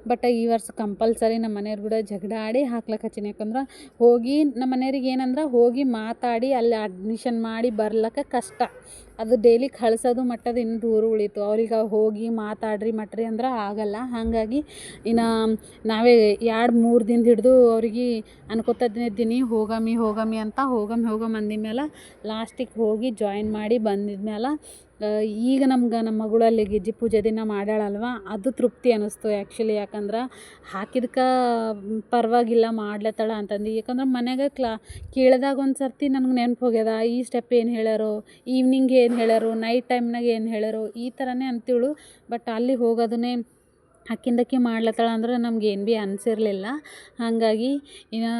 ಬಟ್ ಈ ವರ್ಷ ಕಂಪಲ್ಸರಿ ನಮ್ಮ ಮನೆಯವ್ರು ಕೂಡ ಜಗಳ ಆಡಿ ಹಾಕ್ಲಕ್ಕೆ ಯಾಕಂದ್ರೆ ಹೋಗಿ ನಮ್ಮ ಮನೆಯವ್ರಿಗೆ ಏನಂದ್ರೆ ಹೋಗಿ ಮಾತಾಡಿ ಅಲ್ಲಿ ಅಡ್ಮಿಷನ್ ಮಾಡಿ ಬರ್ಲಕ್ಕೆ ಕಷ್ಟ. ಅದು ಡೈಲಿ ಕಳ್ಸೋದು ಮಟ್ಟದು ಇನ್ನು ದೂರ ಉಳಿತು. ಅವ್ರಿಗೆ ಹೋಗಿ ಮಾತಾಡ್ರಿ, ಮಟ್ರಿ ಅಂದ್ರೆ ಆಗಲ್ಲ. ಹಾಗಾಗಿ ಇನ್ನು ನಾವೇ ಎರಡು ಮೂರು ದಿನ ಹಿಡಿದು ಅವ್ರಿಗೆ ಅನ್ಕೋತಿದ್ದೀನಿ ಹೋಗಮ್ಮಿ ಹೋಗಮ್ಮಿ ಅಂತ ಹೋಗಮ್ ಹೋಗಮ್ಮ ಅಂದಿದ್ಮೇಲೆ ಲಾಸ್ಟಿಗೆ ಹೋಗಿ ಜಾಯಿನ್ ಮಾಡಿ ಬಂದಿದ್ಮೇಲೆ ಈಗ ನಮ್ಗೆ ನಮ್ಮ ಮಗಳಲ್ಲಿ ಗೆಜ್ಜೆ ಪೂಜೆ ದಿನ ಮಾಡ್ಯಾಳಲ್ವ, ಅದು ತೃಪ್ತಿ ಅನ್ನಿಸ್ತು ಆ್ಯಕ್ಚುಲಿ ಯಾಕಂದ್ರೆ ಹಾಕಿದ್ಕೆ ಪರವಾಗಿಲ್ಲ ಮಾಡ್ಲತ್ತಳ ಅಂತಂದು. ಯಾಕಂದ್ರೆ ಮನ್ಯಾಗ ಕ್ಲಾ, ಕೇಳಿದಾಗ ಒಂದು ಸರ್ತಿ ನನಗೆ ನೆನಪು ಹೋಗ್ಯದ, ಈ ಸ್ಟೆಪ್ ಏನು ಹೇಳ್ಯಾರೋ ಈವ್ನಿಂಗ್ ಏನು ಹೇಳ್ಯಾರೋ ನೈಟ್ ಟೈಮ್ನಾಗ ಏನು ಹೇಳ್ಯಾರೋ ಈ ಥರನೇ ಅಂತೀಳು. ಬಟ್ ಅಲ್ಲಿ ಹೋಗೋದನ್ನೇ ಅಕ್ಕಿಂದಕ್ಕೆ ಮಾಡ್ಲತ್ತಾಳ ಅಂದ್ರೆ ನಮ್ಗೆ ಏನು ಭೀ ಅನ್ಸಿರಲಿಲ್ಲ. ಹಾಗಾಗಿ ಇನ್ನು,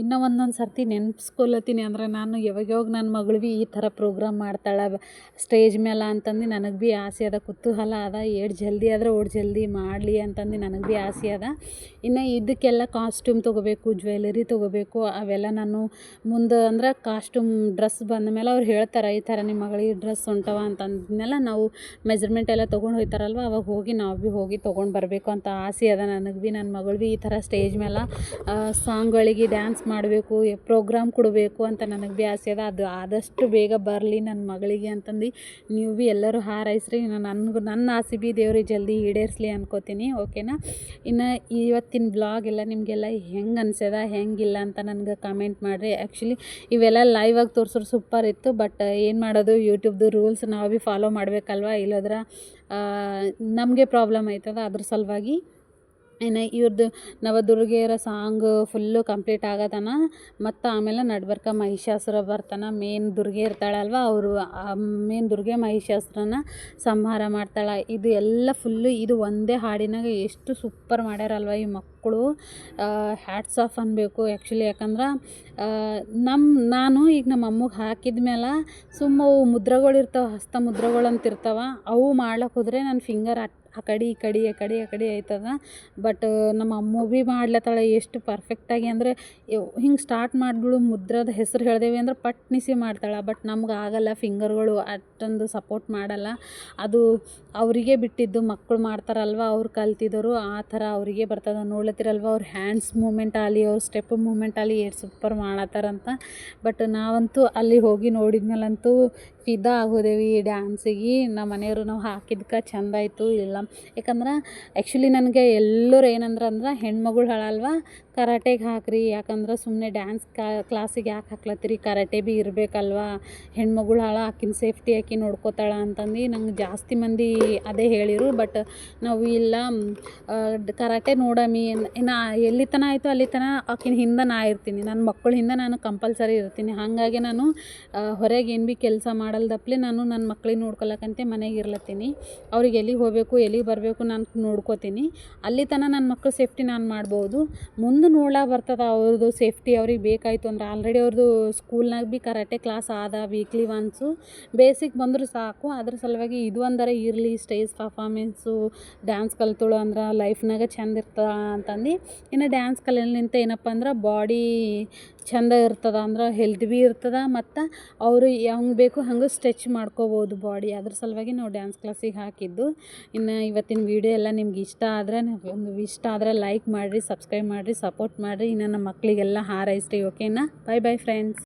ಇನ್ನೂ ಒಂದೊಂದು ಸರ್ತಿ ನೆನ್ಪಿಸ್ಕೊಲತ್ತೀನಿ ಅಂದ್ರೆ ನಾನು ಯಾವಾಗ ಯಾವಾಗ ನನ್ನ ಮಗಳು ಭೀ ಈ ಥರ ಪ್ರೋಗ್ರಾಮ್ ಮಾಡ್ತಾಳೆ ಸ್ಟೇಜ್ ಮೇಲೆ ಅಂತಂದು ನನಗೆ ಭೀ ಆಸೆ ಅದ, ಕುತೂಹಲ ಅದ ಎಷ್ಟು ಜಲ್ದಿ ಆದ್ರೆ ಓಡ್ ಜಲ್ದಿ ಮಾಡಲಿ ಅಂತಂದು ನನಗೆ ಭೀ ಆಸೆ ಅದ. ಇನ್ನು ಇದಕ್ಕೆಲ್ಲ ಕಾಸ್ಟ್ಯೂಮ್ ತೊಗೋಬೇಕು ಜ್ಯುವೆಲರಿ ತೊಗೋಬೇಕು, ಅವೆಲ್ಲ ನಾನು ಮುಂದೆ ಅಂದ್ರೆ ಕಾಸ್ಟ್ಯೂಮ್ ಡ್ರೆಸ್ ಬಂದ ಮೇಲೆ ಅವ್ರು ಹೇಳ್ತಾರೆ, ಈ ಥರ ನಿಮ್ಮ ಮಗಳಿಗೆ ಡ್ರೆಸ್ ಹೊಂಟವ ಅಂತಂದ್ಮೇಲೆ ನಾವು ಮೆಜರ್ಮೆಂಟ್ ಎಲ್ಲ ತೊಗೊಂಡು ಹೋಗ್ತಾರಲ್ವ ಅವಾಗ ಹೋಗಿ ನಾವು ಭೀ ಹೋಗಿ ತೊಗೊಂಡು ಬರಬೇಕು. ಮಾಡಬೇಕು ಅಂತ ಆಸೆ ಅದ ನನಗೆ ಭೀ ನನ್ನ ಮಗಳು ಭೀ ಈ ಥರ ಸ್ಟೇಜ್ ಮೇಲೆ ಸಾಂಗ್ಗಳಿಗೆ ಡ್ಯಾನ್ಸ್ ಮಾಡಬೇಕು ಪ್ರೋಗ್ರಾಮ್ ಕೊಡಬೇಕು ಅಂತ ನನಗೆ ಭೀ ಆಸೆ ಅದ. ಅದು ಆದಷ್ಟು ಬೇಗ ಬರಲಿ ನನ್ನ ಮಗಳಿಗೆ ಅಂತಂದು ನೀವು ಭೀ ಎಲ್ಲರೂ ಹಾರೈಸ್ರಿ. ನನಗೂ, ನನ್ನ ಆಸೆ ಭೀ ದೇವ್ರಿಗೆ ಜಲ್ದಿ ಈಡೇರಿಸ್ಲಿ ಅನ್ಕೋತೀನಿ, ಓಕೆನಾ? ಇನ್ನು ಇವತ್ತಿನ ಬ್ಲಾಗ್ ಎಲ್ಲ ನಿಮಗೆಲ್ಲ ಹೆಂಗೆ ಅನ್ಸ್ಯದ ಹೆಂಗಿಲ್ಲ ಅಂತ ನನಗೆ ಕಮೆಂಟ್ ಮಾಡಿರಿ. ಆ್ಯಕ್ಚುಲಿ ಇವೆಲ್ಲ ಲೈವ್ ಆಗಿ ತೋರಿಸೋರು ಸೂಪರ್ ಇತ್ತು, ಬಟ್ ಏನು ಮಾಡೋದು, ಯೂಟ್ಯೂಬ್ದು ರೂಲ್ಸ್ ನಾವು ಭೀ ಫಾಲೋ ಮಾಡಬೇಕಲ್ವ? ಇಲ್ಲದ್ರ ನಮಗೆ ಪ್ರಾಬ್ಲಮ್ ಆಯ್ತದ ಅದ್ರ ಸಲುವಾಗಿ ಇನ್ನು ಇವ್ರದ್ದು ನವದುರ್ಗೆಯರ ಸಾಂಗ್ ಫುಲ್ಲು ಕಂಪ್ಲೀಟ್ ಆಗತನ ಮತ್ತು ಆಮೇಲೆ ನಡ್ಬರ್ಕ ಮಹಿಷಾಸುರ ಬರ್ತಾನೆ ಮೇನ್ ದುರ್ಗೆ ಇರ್ತಾಳಲ್ವ, ಅವರು ಮೇನ್ ದುರ್ಗೆ ಮಹಿಷಾಸುರನ ಸಂಹಾರ ಮಾಡ್ತಾಳೆ. ಇದು ಎಲ್ಲ ಫುಲ್ಲು ಇದು ಒಂದೇ ಹಾಡಿನಾಗ ಎಷ್ಟು ಸೂಪರ್ ಮಾಡ್ಯಾರಲ್ವ ಈ ಮಕ್ಕಳು ಹ್ಯಾಟ್ಸ್ ಆಫ್ ಅನ್ಬೇಕು ಆ್ಯಕ್ಚುಲಿ ಯಾಕಂದ್ರೆ ನಮ್ಮ ನಾನು ಈಗ ನಮ್ಮ ಅಮ್ಮಗೆ ಹಾಕಿದ ಮೇಲೆ ಸುಮ್ಮ ಅವು ಮುದ್ರಗಳು ಇರ್ತಾವೆ ಹಸ್ತ ಮುದ್ರಗಳು ಅಂತಿರ್ತಾವೆ ಅವು ಮಾಡ್ಲಕ್ಕೆ ಹೋದರೆ ನನ್ನ ಫಿಂಗರ್ ಅಟ್ ಆ ಕಡೆ, ಈ ಕಡೆ, ಆ ಕಡೆ ಆ ಕಡೆ ಆಯ್ತದ. ಬಟ್ ನಮ್ಮ ಅಮ್ಮ ಭೀ ಮಾಡ್ಲತ್ತಾಳ ಎಷ್ಟು ಪರ್ಫೆಕ್ಟಾಗಿ ಅಂದರೆ ಹಿಂಗೆ ಸ್ಟಾರ್ಟ್ ಮಾಡಿಬಿಡು ಮುದ್ರದ ಹೆಸರು ಹೇಳ್ದೇವಿ ಅಂದ್ರೆ ಪಟ್ನಿಸಿ ಮಾಡ್ತಾಳೆ. ಬಟ್ ನಮ್ಗೆ ಆಗಲ್ಲ ಫಿಂಗರ್ಗಳು ಅಷ್ಟೊಂದು ಸಪೋರ್ಟ್ ಮಾಡಲ್ಲ. ಅದು ಅವರಿಗೆ ಬಿಟ್ಟಿದ್ದು ಮಕ್ಕಳು ಮಾಡ್ತಾರಲ್ವ, ಅವ್ರು ಕಲ್ತಿದ್ದರು ಆ ಥರ ಅವರಿಗೆ ಬರ್ತದೆ. ನೋಡ್ಲತ್ತಿರಲ್ವ, ಅವ್ರ ಹ್ಯಾಂಡ್ಸ್ ಮೂಮೆಂಟ್ ಆಗಲಿ ಅವ್ರ ಸ್ಟೆಪ್ ಮೂಮೆಂಟ್ ಆಗಲಿ ಏಟ್ ಸೂಪರ್ ಮಾಡತ್ತಾರಂತ ಬಟ್ ನಾವಂತೂ ಅಲ್ಲಿ ಹೋಗಿ ನೋಡಿದ್ಮೇಲಂತೂ ಫಿದಾ ಆಗೋದೇವಿ ಡ್ಯಾನ್ಸಿಗೆ ನಮ್ಮ ಮನೆಯವರು ನಾವು ಹಾಕಿದ್ಕೆ ಚಂದ ಆಯಿತು ಇಲ್ಲ ಯಾಕಂದ್ರೆ ಆ್ಯಕ್ಚುಲಿ ನನಗೆ ಎಲ್ಲರೂ ಏನಂದ್ರೆ ಅಂದ್ರೆ ಹೆಣ್ಮಗಳು ಹಾಳಲ್ವ? ಕರಾಟೆಗೆ ಹಾಕ್ರಿ, ಯಾಕಂದ್ರೆ ಸುಮ್ಮನೆ ಡ್ಯಾನ್ಸ್ ಕ್ಲಾಸಿಗೆ ಯಾಕೆ ಹಾಕ್ಲತ್ತೀರಿ? ಕರಾಟೆ ಭೀ ಇರಬೇಕಲ್ವ? ಹೆಣ್ಮಗಳು ಹಾಳ ಆಕಿನ ಸೇಫ್ಟಿ ಆಕಿ ನೋಡ್ಕೋತಾಳ ಅಂತಂದು ನಂಗೆ ಜಾಸ್ತಿ ಮಂದಿ ಅದೇ ಹೇಳಿರು. ಬಟ್ ನಾವು ಇಲ್ಲ ಕರಾಟೆ ನೋಡಮಿ ನಾ ಎಲ್ಲಿ ತನ ಆಯಿತು ಅಲ್ಲಿ ತನ ಆಕಿನ ಹಿಂದೆ ನಾ ಇರ್ತೀನಿ. ನನ್ನ ಮಕ್ಕಳ ಹಿಂದೆ ನಾನು ಕಂಪಲ್ಸರಿ ಇರ್ತೀನಿ. ಹಾಗಾಗಿ ನಾನು ಹೊರಗೆ ಏನು ಭೀ ಕೆಲಸ ಮಾಡಲ್ದಪ್ಲೆ ನಾನು ನನ್ನ ಮಕ್ಳಿಗೆ ನೋಡ್ಕೊಳಕಂತೆ ಮನೆಗೆ ಇರ್ಲತ್ತೀನಿ. ಅವ್ರಿಗೆ ಎಲ್ಲಿಗೆ ಹೋಗಬೇಕು ಎಲ್ಲಿಗೆ ಬರಬೇಕು ನಾನು ನೋಡ್ಕೋತೀನಿ. ಅಲ್ಲಿ ತನಕ ನನ್ನ ಮಕ್ಕಳ ಸೇಫ್ಟಿ ನಾನು ಮಾಡ್ಬೋದು. ಮುಂದೆ ನೋಡ್ಲಾ ಬರ್ತದೆ ಅವ್ರದ್ದು ಸೇಫ್ಟಿ ಅವ್ರಿಗೆ ಬೇಕಾಯಿತು ಅಂದ್ರೆ ಆಲ್ರೆಡಿ ಅವ್ರದ್ದು ಸ್ಕೂಲ್ನಾಗ ಭೀ ಕರಾಟೆ ಕ್ಲಾಸ್ ಆದ ವೀಕ್ಲಿ ಒನ್ಸು ಬೇಸಿಕ್ ಬಂದರೂ ಸಾಕು, ಅದ್ರ ಸಲುವಾಗಿ ಇದು ಅಂದರೆ ಇರಲಿ ಸ್ಟೇಜ್ ಪರ್ಫಾಮೆನ್ಸು ಡ್ಯಾನ್ಸ್ ಕಲ್ತೋಳು ಅಂದ್ರೆ ಲೈಫ್ನಾಗ ಚಂದ ಇರ್ತದ ಅಂತಂದು. ಇನ್ನು ಡ್ಯಾನ್ಸ್ ಕಲಿಯಲಿಂತ ಏನಪ್ಪ ಅಂದ್ರೆ ಬಾಡಿ ಚಂದ ಇರ್ತದ ಅಂದ್ರೆ ಹೆಲ್ತ್ ಭೀ ಇರ್ತದ, ಮತ್ತು ಅವರು ಹೆಂಗೆ ಬೇಕು ಹಂಗೆ ಸ್ಟ್ರೆಚ್ ಮಾಡ್ಕೋಬೋದು ಬಾಡಿ ಅದ್ರ ಸಲುವಾಗಿ ನಾವು ಡ್ಯಾನ್ಸ್ ಕ್ಲಾಸಿಗೆ ಹಾಕಿದ್ದು. ಇನ್ನು ಇವತ್ತಿನ ವೀಡಿಯೋ ಎಲ್ಲ ನಿಮ್ಗೆ ಇಷ್ಟ ಆದರೆ ಒಂದು ಇಷ್ಟ ಆದರೆ ಲೈಕ್ ಮಾಡಿರಿ ಸಬ್ಸ್ಕ್ರೈಬ್ ಮಾಡಿರಿ ಸಪೋರ್ಟ್ ಮಾಡಿರಿ. ಇನ್ನು ನಮ್ಮ ಮಕ್ಕಳಿಗೆಲ್ಲ ಹಾರೈಸ್ರಿ ಓಕೆನಾ ಬೈ ಬೈ ಫ್ರೆಂಡ್ಸ್